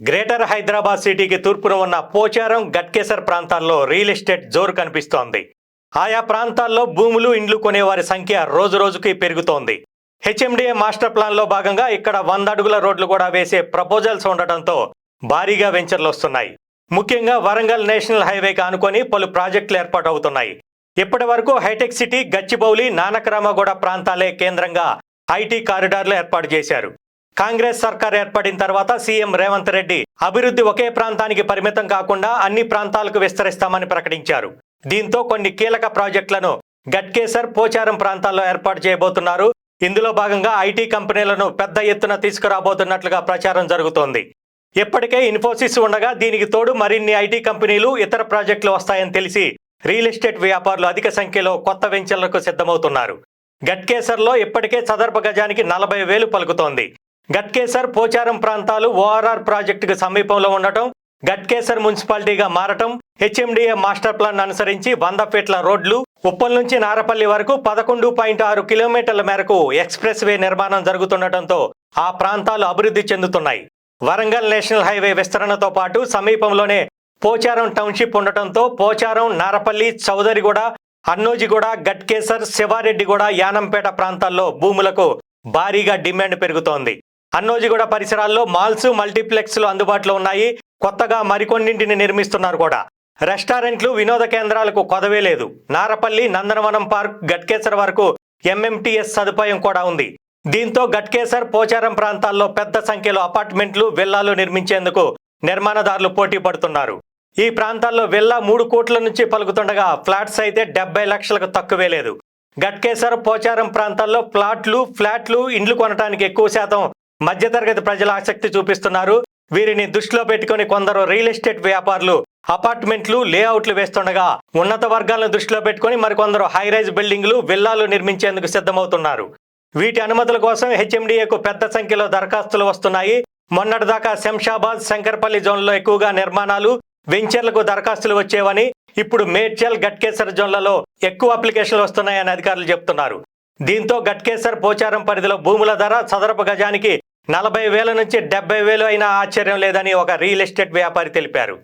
Greater Hyderabad సిటీకి తూర్పున ఉన్న పోచారం గట్కేసర్ ప్రాంతాల్లో రియల్ ఎస్టేట్ జోరు కనిపిస్తోంది. ఆయా ప్రాంతాల్లో భూములు ఇండ్లు కొనేవారి సంఖ్య రోజురోజుకి పెరుగుతోంది. హెచ్ఎండిఏ మాస్టర్ ప్లాన్లో భాగంగా ఇక్కడ వంద అడుగుల రోడ్లు కూడా వేసే ప్రపోజల్స్ ఉండటంతో భారీగా వెంచర్లు వస్తున్నాయి. ముఖ్యంగా వరంగల్ నేషనల్ హైవేకి ఆనుకొని పలు ప్రాజెక్టులు ఏర్పాటవుతున్నాయి. ఇప్పటి వరకు హైటెక్ సిటీ గచ్చిబౌలి నానకరామగూడ ప్రాంతాలే కేంద్రంగా ఐటీ కారిడార్లు ఏర్పాటు చేశారు. కాంగ్రెస్ సర్కార్ ఏర్పడిన తర్వాత సీఎం రేవంత్ రెడ్డి అభివృద్ధి ఒకే ప్రాంతానికి పరిమితం కాకుండా అన్ని ప్రాంతాలకు విస్తరిస్తామని ప్రకటించారు. దీంతో కొన్ని కీలక ప్రాజెక్టులను గట్కేసర్ పోచారం ప్రాంతాల్లో ఏర్పాటు చేయబోతున్నారు. ఇందులో భాగంగా ఐటీ కంపెనీలను పెద్ద ఎత్తున తీసుకురాబోతున్నట్లుగా ప్రచారం జరుగుతోంది. ఇప్పటికే ఇన్ఫోసిస్ ఉండగా దీనికి తోడు మరిన్ని ఐటీ కంపెనీలు ఇతర ప్రాజెక్టులు వస్తాయని తెలిసి రియల్ ఎస్టేట్ వ్యాపారులు అధిక సంఖ్యలో కొత్త వెంచర్లకు సిద్ధమవుతున్నారు. గట్కేసర్లో ఇప్పటికే చదరపు గజానికి నలభై వేలు పలుకుతోంది. గట్కేసర్ పోచారం ప్రాంతాలు ఓఆర్ఆర్ ప్రాజెక్టుకు సమీపంలో ఉండటం గట్కేసర్ మున్సిపాలిటీగా మారటం హెచ్ఎండిఏ మాస్టర్ ప్లాన్ అనుసరించి వంద ఫీట్ల రోడ్లు ఉప్పల్ నుంచి నారపల్లి వరకు పదకొండు పాయింట్ ఆరు కిలోమీటర్ల మేరకు ఎక్స్ప్రెస్ వే నిర్మాణం జరుగుతుండటంతో ఆ ప్రాంతాలు అభివృద్ధి చెందుతున్నాయి. వరంగల్ నేషనల్ హైవే విస్తరణతో పాటు సమీపంలోనే పోచారం టౌన్షిప్ ఉండటంతో పోచారం నారపల్లి చౌదరిగూడ అన్నోజిగూడ గట్కేసర్ శివారెడ్డిగూడ యానంపేట ప్రాంతాల్లో భూములకు భారీగా డిమాండ్ పెరుగుతోంది. అన్నోజిగూడ పరిసరాల్లో మాల్స్ మల్టీప్లెక్స్లు అందుబాటులో ఉన్నాయి. కొత్తగా మరికొన్నింటిని నిర్మిస్తున్నారు కూడా రెస్టారెంట్లు వినోద కేంద్రాలకు కొదవే లేదు. నారపల్లి నందనవనం పార్క్ గట్కేసర్ వరకు ఎంఎంటీఎస్ సదుపాయం కూడా ఉంది. దీంతో గట్కేసర్ పోచారం ప్రాంతాల్లో పెద్ద సంఖ్యలో అపార్ట్మెంట్లు విల్లాలు నిర్మించేందుకు నిర్మాణదారులు పోటీ పడుతున్నారు. ఈ ప్రాంతాల్లో విల్లా మూడు కోట్ల నుంచి పలుకుతుండగా ఫ్లాట్స్ అయితే డెబ్బై లక్షలకు తక్కువే లేదు. గట్కేసర్ పోచారం ప్రాంతాల్లో ప్లాట్లు ఫ్లాట్లు ఇండ్లు కొనడానికి ఎక్కువ శాతం మధ్యతరగతి ప్రజలు ఆసక్తి చూపిస్తున్నారు. వీరిని దృష్టిలో పెట్టుకుని కొందరు రియల్ ఎస్టేట్ వ్యాపారులు అపార్ట్మెంట్లు లేఅవుట్లు వేస్తుండగా ఉన్నత వర్గాలను దృష్టిలో పెట్టుకుని మరికొందరు హైరైజ్ బిల్డింగ్లు విల్లాలు నిర్మించేందుకు సిద్ధమవుతున్నారు. వీటి అనుమతుల కోసం హెచ్ఎండిఏకు పెద్ద సంఖ్యలో దరఖాస్తులు వస్తున్నాయి. మొన్నటిదాకా శంషాబాద్ శంకర్పల్లి జోన్లో ఎక్కువగా నిర్మాణాలు వెంచర్లకు దరఖాస్తులు వచ్చేవని ఇప్పుడు మేడ్చల్ గట్కేసర్ జోన్లలో ఎక్కువ అప్లికేషన్లు వస్తున్నాయని అధికారులు చెబుతున్నారు దీంతో గట్కేసర్ పోచారం పరిధిలో భూముల ధర చదరపు గజానికి నలభై వేల నుంచి డెబ్బై వేలు అయినా ఆశ్చర్యం లేదని ఒక రియల్ ఎస్టేట్ వ్యాపారి తెలిపారు.